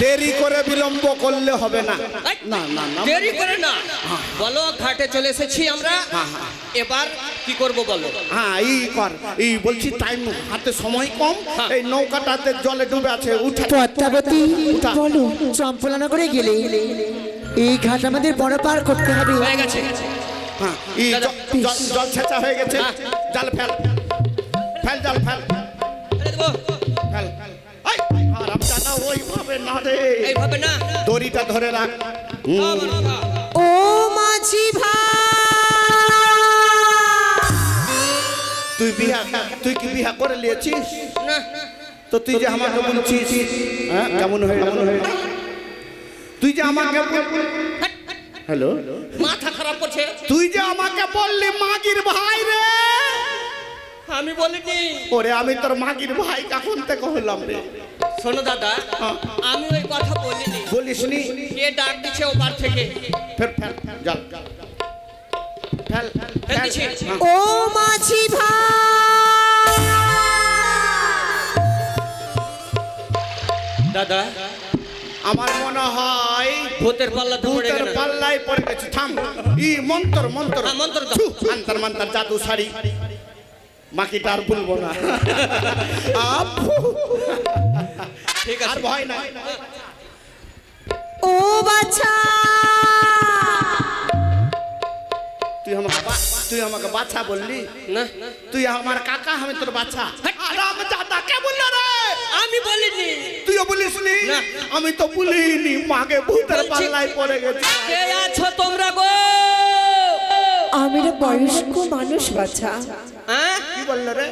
দেরি করে বিলম্ব করলে হবে না। এই, না না না দেরি করে না। বলো ঘাটে চলে এসেছি আমরা। হ্যাঁ, হ্যাঁ। এবার কি করব বলো? হ্যাঁ এই কর এই বলছি টাইম হাতে সময় কম হ্যাঁ। এই নৌকাটাতে জলে ডুবে আছে উঠে। পদ্মাবতী বলো গেলে এই ঘাট আমাদের বড় পার করতে হবে। হয়ে গেছে। হ্যাঁ এই জল ছেঁচা হয়ে গেছে। হ্যাঁ। জাল ফেল। ফেল জাল ফেল। ওইভাবে না রে। এইভাবে না। দড়িটা ধরে রাখ। ও ও মাঝি ভাই। তুই বিয়া তুই কি বিয়া করে নিয়েছিস? তো তুই যে আমাকে বলছিস হ্যাঁ? কেমন হয়ে কেমন হয়ে তুই যে আমাকে হ্যালো? মাথা খারাপ করছে। তুই যে আমাকে বললি মাগির ভাই রে। আমি বলিনি। ওরে আমি তোর মাগির ভাই কখন থেকে হলাম রে? শোনো দাদা হ্যাঁ। আমি ওই কথা বলিনি। বলিস নি কে ডাক দিচ্ছে ওপার থেকে। ফের ফেল জল ও মাঝি ভাই। দাদা আমার মনে হয় ভূতের পাল্লা ভূতের গেল। পাল্লাই পড়ে গেছে। থাম। ই মন্তর মন্তর। হ্যাঁ, মন্ত্র আন্তর মন্তর জাদু শাড়ি। মাকিটা আর বলব না। আপু, ঠিক আর ভয় নাই। ও বাছা। তুই আমাকে বা- তুই আমাকে বাচ্চা বললি? না। তুই আমার কাকা আমি তোর বাচ্চা আরাম দাদা কে বলল রে? আমি বলিনি। তুইও তো বলিনি মাকে ভূতের পাল্লায় পড়ে গেছে। কে আছো তোমরা গো? আমরা বয়স্ক মানুষ বাছা। হ্যাঁ? কি বলল রে?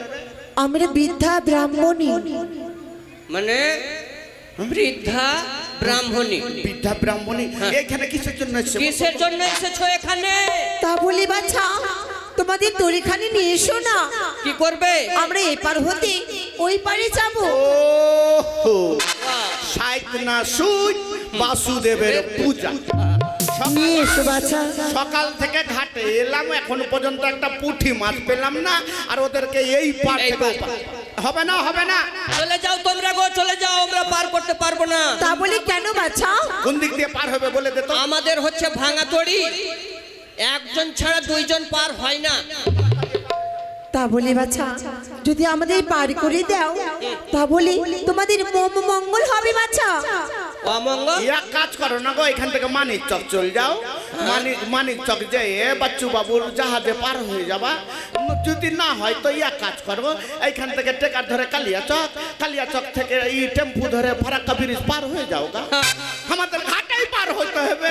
আমরা বৃদ্ধা ব্রাহ্মণী। মানে বৃদ্ধা ব্রাহ্মণী। বৃদ্ধা ব্রাহ্মণী হ্যাঁ। এখানে কিসের জন্য এসেছে? কিসের জন্য এসেছ এখানে? তা বলি বাছা। তোমাদের দড়িখানি নিয়ে এসো না। কি করবে? আমরা এপার হতে ওই পারে যাব। ও সাইত না সুই বাসুদেবের পূজা। সকাল- নিয়ে এসো বাছা। সকাল থেকে ঘাটে এলাম এখন পর্যন্ত একটা পুঁটি মাছ পেলাম না আর ওদেরকে এই। পার। হবে না হবে না। চলে যাও তোমরা গো চলে যাও আমরা পার করতে পারব না। তা বলি কেন বাছা? কোন দিক দিয়ে পার হবে বলে দে তো। আমাদের হচ্ছে ভাঙা তড়ি। একজন ছাড়া দুইজন পার হয় না। তা বলি বাছা যদি আমাদের পার করে দাও তা বলি তোমাদের মম মঙ্গল হবে বাছা। অমঙ্গল? ইয়া কাজ করো না গো এখান থেকে মানিক চক চল যাও। মানিক মানিক চক যেয়ে বাচ্চু বাবুর জাহাজে পার হয়ে যাবা। যদি না হয় তো ইয়া কাজ করব এইখান থেকে টেকার ধরে কালিয়া চক কালিয়া চক থেকে এই টেম্পু ধরে ফারাক্কা ব্রিজ পার হয়ে যাও গা আমাদের ঘাটেই পার হইতে হবে।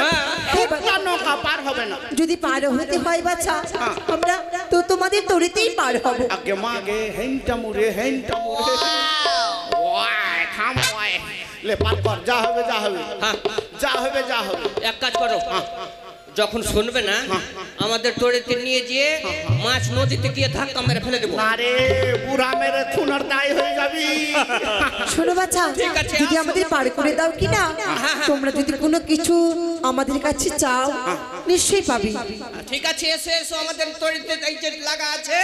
হবে না। যদি পার হতে হয় বাছা আমরা তো তোমাদের তরিতেই পার হব। আগে মাগে হেনটা মুরে হেনটা মুরে ওয়াই থাম ওয়াই। লে পার কর যা হবে যা হবে। হ্যাঁ। যা হবে যা হবে। এক কাজ করো। যখন শুনবে না। আমাদের তড়িতে নিয়ে গিয়ে মাছ নদীতে গিয়ে ধাক্কা মেরে ফেলে দেবো। না রে বুড়া মেরে খুনার দায় হয়ে যাবি। শোনো আছে, যদি আমাদের পার করে দাও কি না। তোমরা যদি কোনো কিছু আমাদের কাছে চাও নিশ্চয়ই পাবে। ঠিক আছে এসে এসো আমাদের তড়িতে এই যে লাগা আছে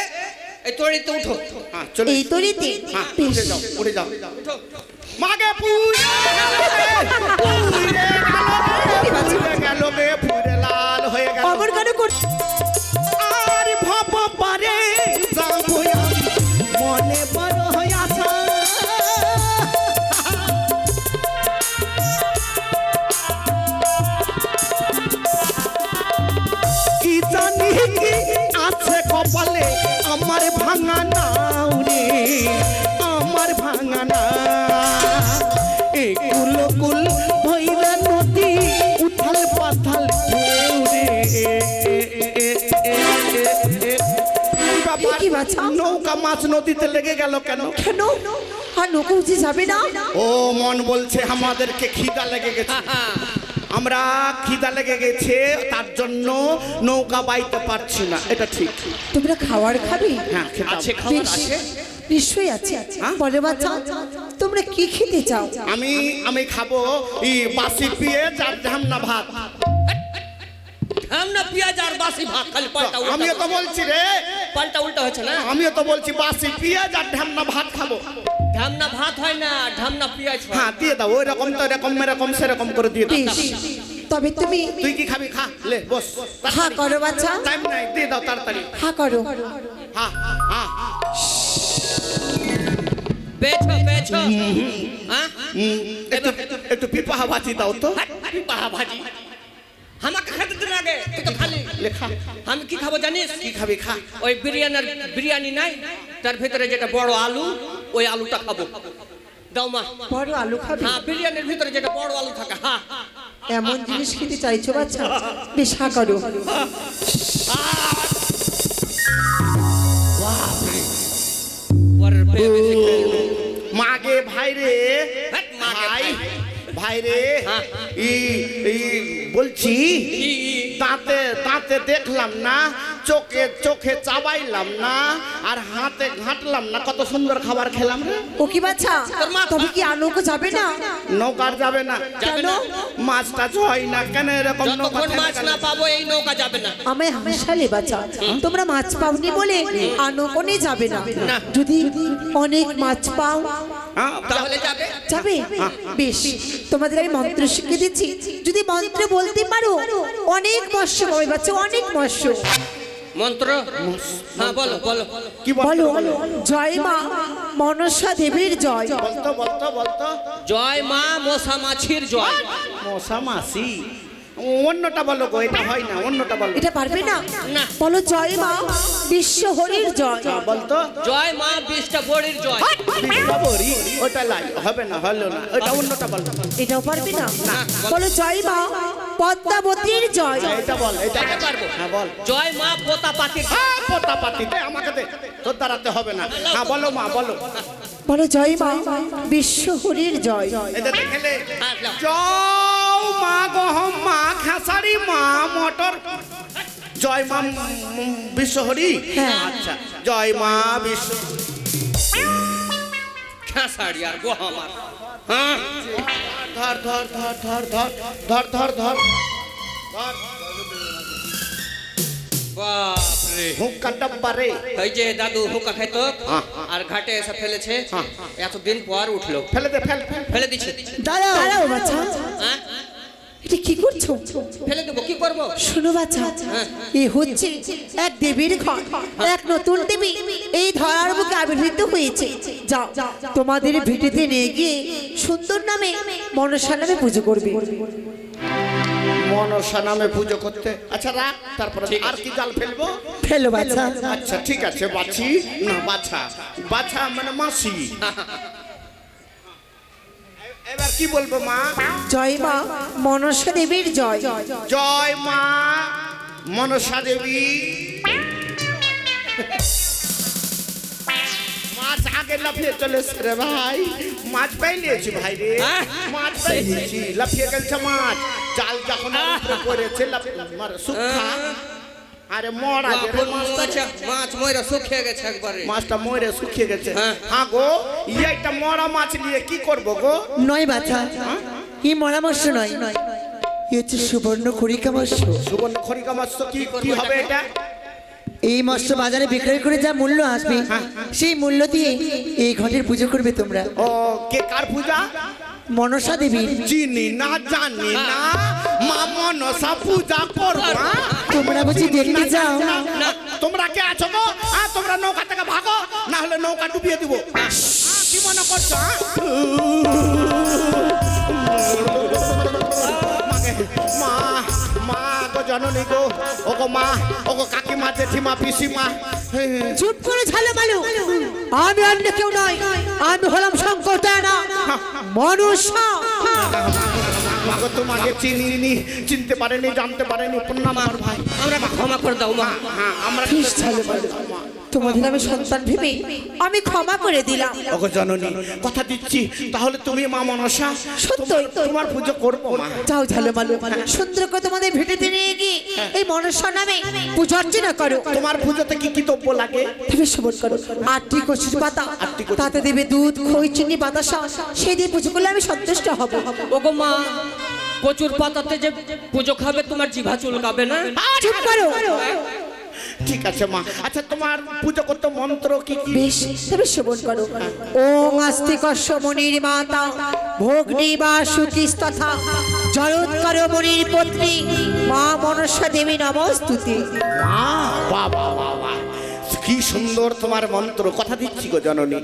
এই তড়িতে উঠো। হ্যাঁ, চলে এই তরিতে হ্যাঁ, উঠে যাও উঠে যাও। মাগে পুরে নৌকা মাছ নদীতে লেগে গেল কেন? কেন? আর নৌকা উঠে যাবে না? ও মন বলছে আমাদেরকে খিদা লেগে গেছে। আমরা খিদা লেগে গেছে তার জন্য নৌকা বাইতে পারছি না। এটা ঠিক। তোমরা খাবার খাবে? হ্যাঁ আছে। খাবার আছে। নিশ্চয়ই আছে। হ্যাঁ? বলো বাচ্চা তোমরা কি খেতে চাও? আমি আমি খাব ই বাসি পিয়ে চার ঝামনা ভাত। আমরা পেঁয়াজ আর বাসি ভাত খালি পাল্টা উল্টা আমিও তো বলছি। রে। পাল্টা উল্টা হচ্ছে না? আমিও তো বলছি বাসি পেঁয়াজ আর ঢামনা ভাত খাব। ঢামনা ভাত হয় না ঢামনা পেঁয়াজ হয়। হ্যাঁ দিয়ে দাও ওই রকম তো এরকম এরকম সেরকম করে দিয়ে দাও। তবে তুমি তুই কি খাবি? খা লে বস। হা করো বাচ্চা টাইম নাই দিয়ে দাও তাড়াতাড়ি। হা করো। হ্যাঁ হ্যাঁ পেছো পেছো হ্যাঁ? একটু একটু পিপাহা ভাজি দাও তো। বাহা ভাজি আমাকে খেতে দিন আগে। তুই তো খালি লেখা আমি কি খাব জানিস? কি খাবি? খা। ওই বিরিয়ানির বিরিয়ানি নাই তার ভিতরে যেটা বড় আলু ওই আলুটা খাব। দাও মা। বড় আলু খাবে? হ্যাঁ বিরিয়ানির ভিতরে যেটা বড় আলু থাকে হ্যাঁ এমন জিনিস খেতে চাইছো বাচ্চা? বেশ হা করো। মাগে ভাই রে ভাই ভাই। ভাই রে হ্যাঁ। ই ই बोलची ताते ताते देखलाम ना চোখে চোখে চাবাইলাম না আর হাতে ঘাঁটলাম না। কত সুন্দর খাবার খেলাম রে। ও কি বাচ্চা তোর মা- তবে কি আনুকো যাবে না? নৌকার যাবে না। কেন না। মাছ টাছ হয় না কেন? এরকম নৌকা যতক্ষণ মাছ না পাবো এই নৌকা যাবে না। আমায় হাসালে বাচ্চা তোমরা মাছ পাওনি বলে আনুকনে যাবে না। না। যদি অনেক মাছ পাও হ্যাঁ, তাহলে যাবে। যাবে? বেশ। তোমাদের আমি মন্ত্র শিখে দিচ্ছি। যদি মন্ত্র বলতে পারো অনেক মৎস্য পাবে বাচ্চা অনেক মৎস্য। মন্ত্র? হ্যাঁ বলো বলো। কি বলো বলো জয় মা মনসা দেবীর জয়। বলতো বলতো বলতো। জয় মা মশা মাছির জয়। মশা মাসি অন্যটা বলো গো এটা হয় না অন্যটা বলো। এটা পারবে না? না। বলো জয় মা বিশ্ব হরির জয়। বলতো? জয় মা বড়ির জয়। ওটা লাই হবে না হলো না ওটা অন্যটা বল। এটাও পারবে না? বলো। জয় মা পদ্মাবতীর জয়। এটা বল এটা পারব। হ্যাঁ বল। জয় মা পোতা পাতির জয়। হ্যাঁ পোতা পাতি আমাকে দে তোর দাঁড়াতে হবে না। হ্যাঁ বলো মা বলো। বলো জয় মা বিশ্ব হরির জয়। এটা দেখলে হ্যাঁ, জয় মা গহম মা খাসারি মা মটর। জয় মা বিশ্বহরি। হ্যাঁ। আচ্ছা জয় মা বিশ্ব খেসারি আর গহম আর হ্যাঁ। ধর ধর ধর ধর ধর ধর ধর ধর ধর। বাপরে। হুক্কা ডাব্বা রে ওই যে দাদু হুকা খেত হ্যাঁ। আর ঘাটে এসে ফেলেছে হ্যাঁ। এতদিন পর উঠল। ফেলে দে ফেল ফেল। ফেলে দিচ্ছে দাঁড়াও। দাঁড়াও বাচ্চা হ্যাঁ? এটা কি করছ? ফেলে দেবো কি করব? শোনো বাচ্চা এ হচ্ছে এক দেবীর ঘর এক নতুন দেবী। এই ধরার বুকে আবির্ভূত হয়েছে। যাও তোমাদের ভিটেতে নিয়ে গিয়ে সুন্দর নামে মনসা নামে পুজো করবে। মনসা নামে পুজো করতে। আচ্ছা রাখ তারপরে আর কি জাল ফেলব? ফেলো বাচ্চা আচ্ছা ঠিক আছে বাছি। না বাছা। বাছা মানে মাসি। এবার কি বলব মা? জয় মা মনসা দেবীর জয়। জয় মা মনসা দেবী। মাছ আগে লাফিয়ে চলে রে ভাই। মাছ পাইলিয়েছি ভাই রে। হ্যাঁ? মাছ পাইলিয়েছি লাফিয়ে গেছে মাছ। জাল যখন সুখা। আরে মরা মাছটা। মাছ মাছ ময়রা শুকিয়ে গেছে একবারে। মাছটা শুকিয়ে গেছে। হ্যাঁ। হ্যাঁ গো এইটা মরা মাছ নিয়ে কি করব গো? নয় বাচ্চা এই নয়। হচ্ছে সুবর্ণ খড়িকা মৎস্য সুবর্ণ খরিকা মাছ তো কি কি হবে এটা? এই মৎস্য বাজারে বিক্রয় করে যা মূল্য আসবে সেই মূল্য দিয়ে এই ঘটের পুজো করবে তোমরা। ও কে কার পূজা? মনসা দেবী। চিনি না জানি না। মা মনসা পূজা করবা। তোমরা বুঝি দেখতে যাও। তোমরা কে আছো গো? আ, তোমরা নৌকা থেকে ভাগো। না হলে নৌকা ডুবিয়ে দিব। কি মনে করছ হ্যাঁ? মা মা গো জননী গো। ও গো মা ও গো কাকিমা জেঠিমা পিসিমা। চুপ করে ঝালে মালু। আমি অন্য কেউ নয়। আমি হলাম শঙ্করদয়ানা মনুষ্য। তোমাকে চিনিনি চিনতে পারেনি জানতে পারেনি পূর্ণামার ভাই। আমরা ক্ষমা করে দাও মা। হ্যাঁ, আমরা তোমাদের আমি সন্তান ভেবে আমি ক্ষমা করে দিলাম। ওগো জননী কথা দিচ্ছি তাহলে তুমি মা মনসা সত্যই তোমার পুজো করব মা। যাও ঝালো মালো সুন্দর করে তোমাদের ভেটেতে নিয়ে গিয়ে এই মনসা নামে পূজা অর্চনা করো। তোমার পুজোতে কি কি দ্রব্য লাগে? তুমি শ্রবণ করো। আটটি কচুর পাতা আটটি তাতে দেবে দুধ খই চিনি বাতাসা। সেই দিয়ে পুজো করলে আমি সন্তুষ্ট হব। ওগো মা প্রচুর পাতাতে যে পুজো খাবে তোমার জিভা চুলকাবে না? চুপ করো। ঠিক আছে মা। আচ্ছা তোমার পুজো করতে মন্ত্র কি বেশ তবে শ্রবণ করো। ওম আস্তিকস্য মনির মাতা ভগ্নী বা সুতিস্তথা জয়োৎকর মনির পত্নী মা মনসা দেবী নমস্তুতি। বাবা বাবা কি সুন্দর তোমার মন্ত্র। কথা দিচ্ছি গো জননী।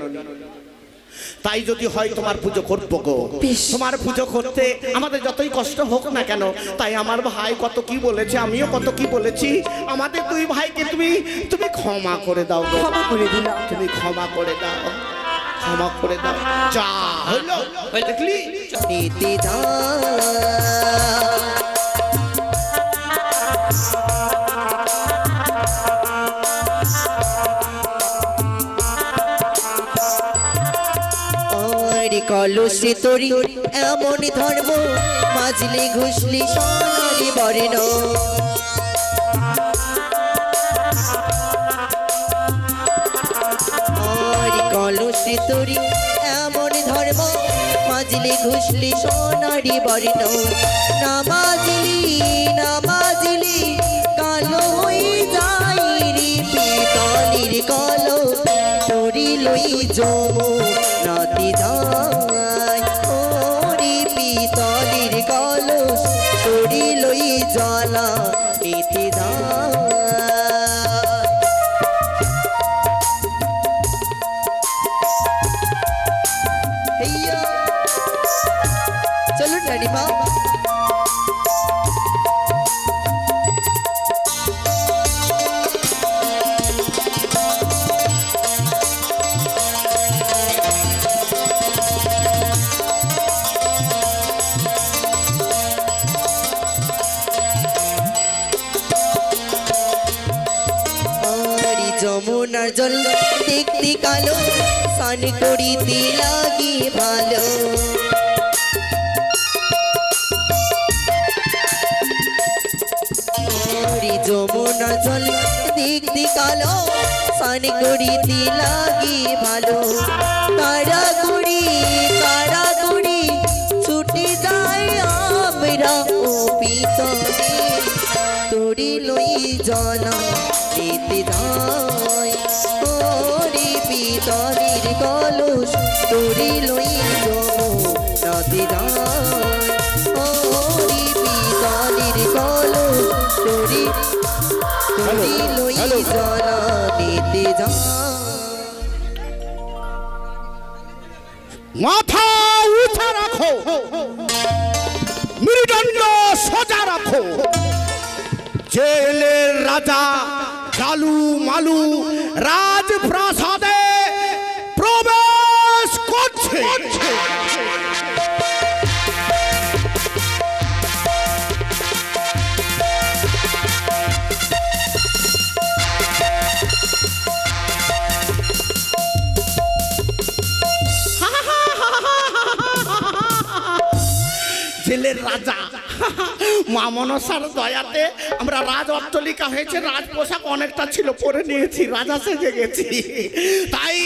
তাই যদি হয় তোমার পুজো করব গো। তোমার পুজো করতে আমাদের যতই কষ্ট হোক না কেন তাই আমার ভাই কত কি বলেছে আমিও কত কি বলেছি। আমাদের দুই ভাইকে তুমি তুমি ক্ষমা করে দাও গো। ক্ষমা করে দিলাম। তুমি ক্ষমা করে দাও। ক্ষমা করে দাও। যা হলো দেখলি? কলসে তরি, এমন ধর্ম মাজলি ঘুষলি সোনারি বরেন আর কলসে তরি, এমন ধর্ম মাজলি ঘুষলি সোনারি বরেন না মাজলি না মাজলি, কালো হয়ে যাই রে পিতলির কলো। তরি লই জমো। যমুনার জল দেখতে কালো। সান করিতে লাগি ভালো। আরি যমুনার জল দেখতে কালো। সান করিতে লাগি ভালো। কারা কুড়ি কারা কুড়ি ছুটে যায় আমরা ও পিতনে তোরি লই জানা দিতে যায় পিতলের কলস তোরি লই নাতে যায় ওরে পিতলের কলস তোরি তোরি লই জানা দিতে মাথা উঠা রাখো। মেরুদণ্ড সোজা রাখো। জেলের রাজা কালু মালু রাজপ্রাসাদে প্রবেশ করছে জেলের রাজা মা মনসার দয়াতে আমরা রাজ অট্টলিকা হয়েছে, রাজ পোশাক অনেকটা ছিল, পরে নিয়েছি, রাজা সেজে গেছি। তাই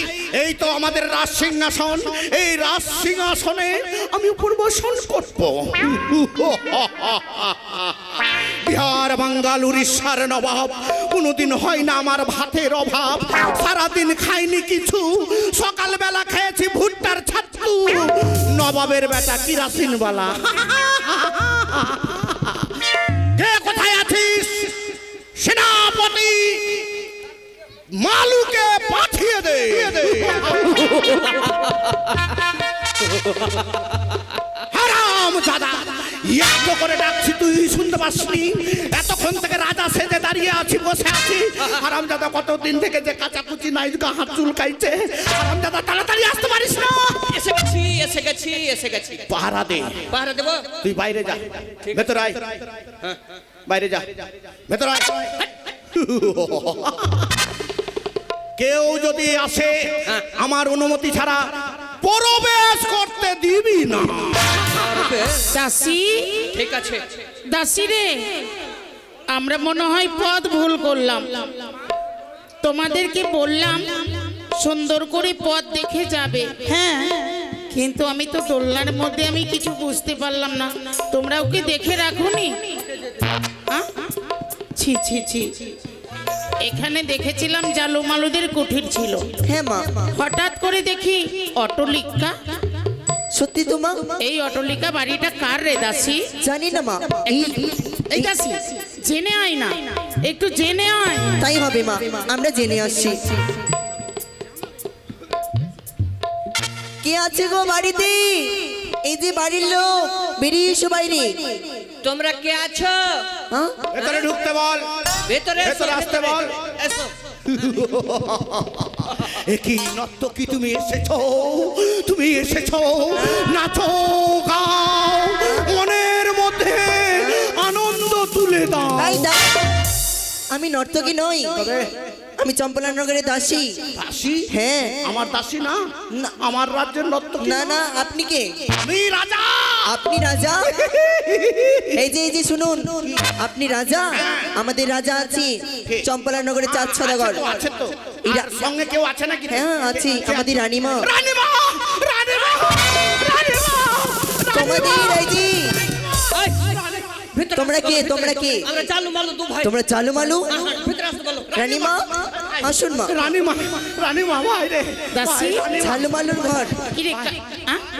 এই তো আমাদের রাজ সিংহাসন, এই রাজ সিংহাসনে আমি উপর বসন করব। বিহার, বাঙ্গাল, উড়িষ্যার নবাব, কোনোদিন হয় না আমার ভাতের অভাব। সারাদিন খাইনি কিছু, সকালবেলা খেয়েছি ভুট্টার ছাত্তু নবাবের বেটা কিরাসিন সেনাপতি মালুকে পাঠিয়ে দে। হারাম দাদা এত করে ডাকছি তুই শুনতে পাসনি এতক্ষণ থেকে রাজা সেজে দাঁড়িয়ে আছি বসে আছি। হারাম দাদা কতদিন থেকে যে কাচাকুচি নাই গা হাত চুলকাইছে। হারাম দাদা তাড়াতাড়ি আসতে পারিস না। এসে গেছি এসে গেছি এসে গেছি। পাহারা দে। পাহারা দেবো? তুই বাইরে যা। ভেতর আয়। বাইরে যা। ভেতর কেউ যদি আসে হ্যাঁ। আমার অনুমতি ছাড়া প্রবেশ করতে দিবি না। দাসি ঠিক আছে। দাসি রে আমরা মনে হয় পথ ভুল করলাম। তোমাদেরকে বললাম সুন্দর করে পথ দেখে যাবে। হ্যাঁ কিন্তু আমি তো দোলনার মধ্যে আমি কিছু বুঝতে পারলাম না। তোমরা ওকে দেখে রাখোনি? আ? ছি ছি ছি। এখানে দেখেছিলাম জালু মালুদের কুঠির ছিল। হ্যাঁ মা। হঠাৎ করে দেখি অটোলিকা সত্যি তো মা? এই অটোলিকা বাড়িটা কার রে দাসি? জানি না মা। এই এই দাসী জেনে আয় না। একটু জেনে আয়। তাই হবে মা। আমরা জেনে আসছি। কে আছে গো বাড়িতে? এই যে বাড়ির লোক বেরিয়ে এসো বাইরে। তোমরা কে আছো? হ্যাঁ? ভেতরে ঢুকতে বল। ভেতরে এসো, ভেতরে আসতে। বল। এসো। এ কি নত্য কি তুমি এসেছ? তুমি এসেছ? নাচো গাও। মনের মধ্যে আনন্দ তুলে দাও। আমি নর্তকী নই। আমি চম্পলানগরের দাসী। দাসী? হ্যাঁ। আমার দাসী না। আমার রাজ্যের নত্য না না? আপনি কে? আমি রাজা! আপনি রাজা? এই যে এই যে শুনুন। আপনি রাজা? আমাদের রাজা আছে। চম্পলানগরের চাঁদ সদাগর। আছে তো, সঙ্গে কেউ আছে নাকি? হ্যাঁ আছি। আমাদের রানীমা! রানীমা! রানীমা! রানীমা! তোমাদের তোমরা কে? তোমরা কে? আমরা চালু মালু দু ভাই। তোমরা চালু মালু ভিতরে আসতে বলো। রানীমা আসুন মা। রানীমা রানীমা ভাই রে। দাসি? ঝালু মালুর ঘর। কি রে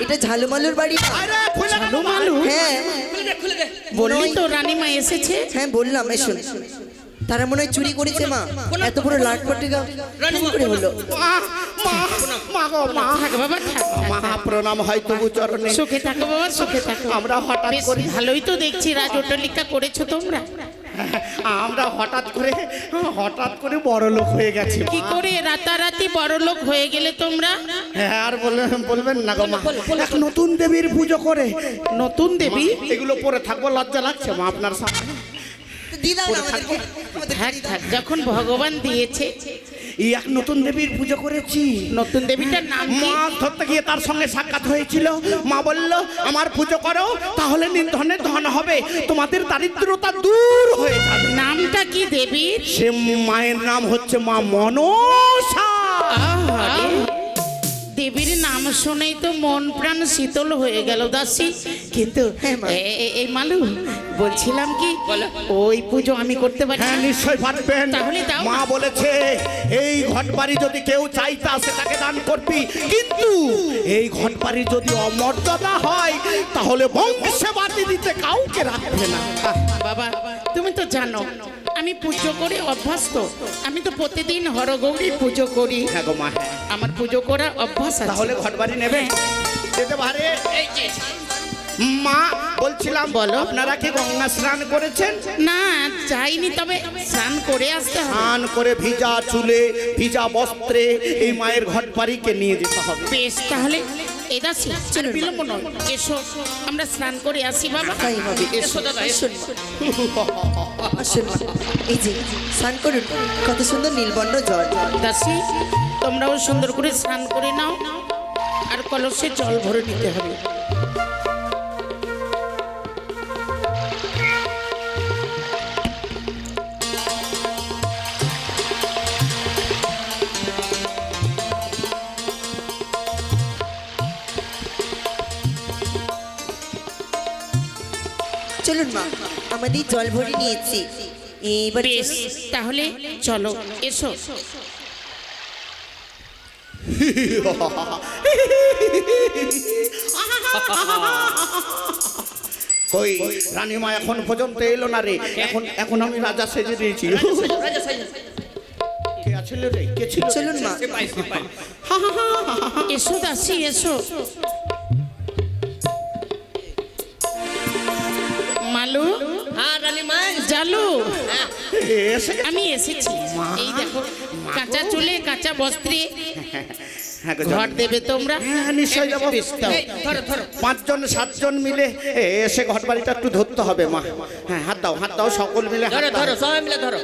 এটা ঝালু মালুর বাড়ি আরে খুলে ঝালু মালু হ্যাঁ। খুলে দে খুলে দে। বললি তো রানীমা এসেছে? হ্যাঁ বললাম এসুন। তারা মনে হয় চুরি করেছে মা। এত বড় লাটপটে গাও করে হলো? মা মা মা গো মা। থাক বাবা থাক, থাক, মা থাক। প্রণাম হয় তবু চরণে। সুখে থাকো বাবা সুখে থাকো। আমরা হঠাৎ করে ভালোই তো দেখছি রাজ করেছ তোমরা। আমরা হঠাৎ করে হঠাৎ করে বড় লোক হয়ে গেছি কি করে রাতারাতি বড় লোক হয়ে গেলে তোমরা? হ্যাঁ আর বলবেন বলবেন না গো মা। নতুন দেবীর পুজো করে। নতুন দেবী? এগুলো পরে থাকব লজ্জা লাগছে মা আপনার সামনে। থাক থাক। যখন ভগবান দিয়েছে এই এক নতুন দেবীর পুজো করেছি। নতুন দেবীটার নাম মাছ ধরতে গিয়ে তার সঙ্গে সাক্ষাৎ হয়েছিল। মা বলল আমার পুজো করো তাহলে নির্ধনের ধন হবে। তোমাদের দারিদ্রতা দূর হয়ে যাবে। নামটা কি দেবীর? সে মায়ের নাম হচ্ছে মা মনসা। নাম শুনেই তো মন প্রাণ শীতল হয়ে গেল দাসী। কিন্তু হ্যাঁ, এই মালু বলছিলাম কি ওই পুজো আমি করতে পারি হ্যাঁ নিশ্চয় পারবেন। তাহলে মা বলেছে এই ঘট বাড়ি যদি কেউ চাইতা সেটাকে দান করবি। কিন্তু এই ঘট বাড়ি যদি অমর্যাদা হয় তাহলে বংশে বাতি দিতে কাউকে রাখবে না। বাবা তুমি তো জানো আমি পুজো করি অভ্যস্ত। আমি তো প্রতিদিন হরগৌরী পুজো করি। হ্যাঁ গো মা হ্যাঁ। আমার পুজো করা অভ্যাস আছে। তাহলে ঘট বাড়ি নেবে? যেতে পারে। এই যে। মা বলছিলাম বলো। আপনারা কি গঙ্গা স্নান করেছেন? না যাইনি তবে স্নান করে আসতে স্নান করে ভিজা চুলে ভিজা বস্ত্রে এই মায়ের ঘট বাড়িকে নিয়ে যেতে হবে। বেশ তাহলে এটা আর বিলম্ব নয়। এসো আমরা স্নান করে আসি বাবা। তাই হবে এসো। দাদা আসুন। এই যে স্নান করুন। কত সুন্দর নীলবর্ণ জল। দাসি তোমরাও সুন্দর করে স্নান করে নাও। আর কলসে জল ভরে নিতে হবে। আমাদের জল ভরে নিয়েছি। এবার বেশ তাহলে চলো এসো। কই রানীমা এখন পর্যন্ত এলো না রে? এখন এখন আমি রাজা সেজে দিয়েছি। কে আছিল রে? কে ছিল? চলুন পাই এসো দাসি এসো। এসে আমি এসেছি। এই দেখো কাঁচা চুলে কাঁচা বস্ত্রে। হ্যাঁ ঘর দেবে তোমরা। হ্যাঁ নিশ্চয় যাব। পাঁচজন সাতজন মিলে এসে ঘর বাড়িটা একটু ধরতে হবে মা। হ্যাঁ হাত দাও হাত দাও সকল মিলে ধরো ধরো সবাই মিলে ধরো।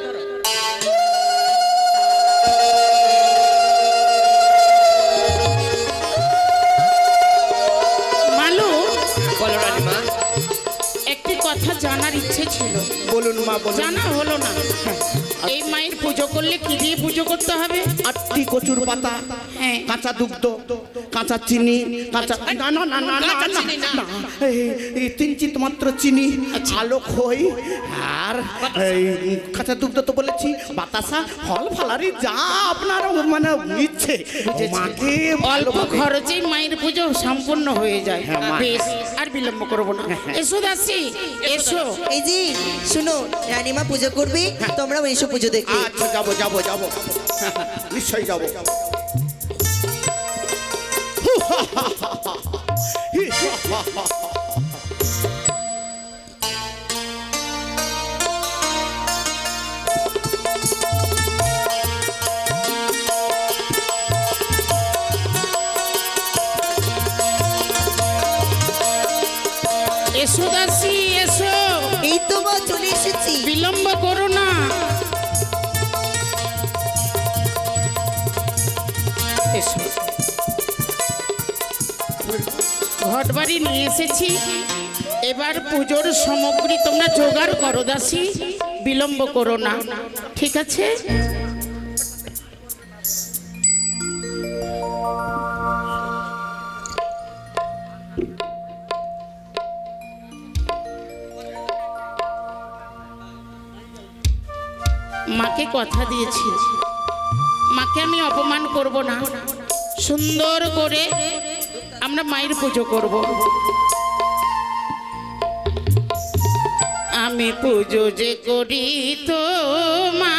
ছিল। বলুন মা বলুন। জানা হলো না। এই মায়ের পুজো করলে কি দিয়ে পুজো করতে হবে? আটটি কচুর পাতা। কাঁচা দুগ্ধ কাঁচা চিনি কাঁচা না না না না না না, কিঞ্চিত মাত্র চিনি আলো খই আর এই কাঁচা দুগ্ধ তো বলেছি বাতাসা ফল ফালারি যা আপনার মানে ইচ্ছে মাকে অল্প খরচেই মায়ের পুজো সম্পূর্ণ হয়ে যায় হ্যাঁ। বেশ আর বিলম্ব করব না এসো দাসি এসো এই যে শুনো রানীমা পুজো করবে তোমরাও এসো পুজো দেখতে আচ্ছা যাব যাব যাব নিশ্চয়ই যাব এসো দাসি ঘট বাড়ি নিয়ে এসেছি। এবার পুজোর সামগ্রী তোমরা জোগাড় করো দাসি, বিলম্ব করো না। ঠিক আছে? মাকে কথা দিয়েছি। মাকে আমি অপমান করব না। সুন্দর করে আমরা মায়ের পুজো করব। আমি পুজো যে করি তো মা